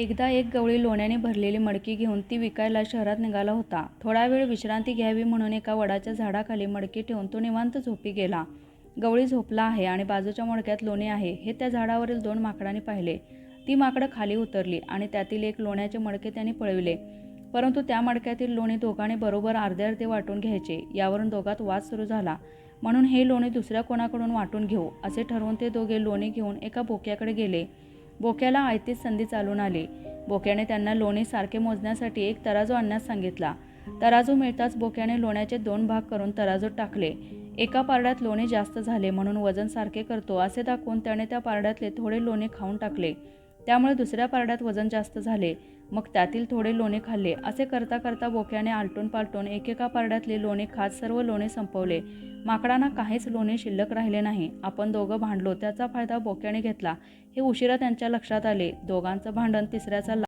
एकदा एक गवळी लोण्याने भरलेली मडकी घेऊन ती विकायला शहरात निघाला होता. थोडा वेळ विश्रांती घ्यावी म्हणून एका वडाच्या झाडाखाली मडकी ठेवून तो निवांत झोपी गेला. गवळी झोपला आहे आणि बाजूच्या मडक्यात लोणी आहे हे त्या झाडावरील दोन माकडांनी पाहिले. ती माकडं खाली उतरली आणि त्यातील एक लोण्याचे मडके त्यांनी पळविले. परंतु त्या मडक्यातील लोणी दोघांनी बरोबर अर्धे अर्धे वाटून घ्यायचे यावरून दोघांत वाद सुरू झाला. म्हणून हे लोणी दुसऱ्या कोणाकडून वाटून घेऊ असे ठरवून ते दोघे लोणी घेऊन एका बोक्याकडे गेले. बोक्याला आयतीच संधी चालून आली. बोक्याने त्यांना लोणी सारखे मोजण्यासाठी एक तराजू आणण्यास सांगितला. तराजू मिळताच बोक्याने लोण्याचे दोन भाग करून तराजूत टाकले. एका पारड्यात लोणी जास्त झाले म्हणून वजन सारखे करतो असे दाखवून त्याने त्या पारड्यातले थोडे लोणी खाऊन टाकले. त्यामुळे दुसऱ्या पारड्यात वजन जास्त झाले. मग त्यातील थोडे लोणे खाल्ले. असे करता करता बोक्याने आलटून पालटून एकेका पारड्यातले लोणे खात सर्व लोणे संपवले. माकडांना काहीच लोणे शिल्लक राहिले नाही. आपण दोघं भांडलो त्याचा फायदा बोक्याने घेतला हे उशिरा त्यांच्या लक्षात आले. दोघांचं भांडण तिसऱ्याचा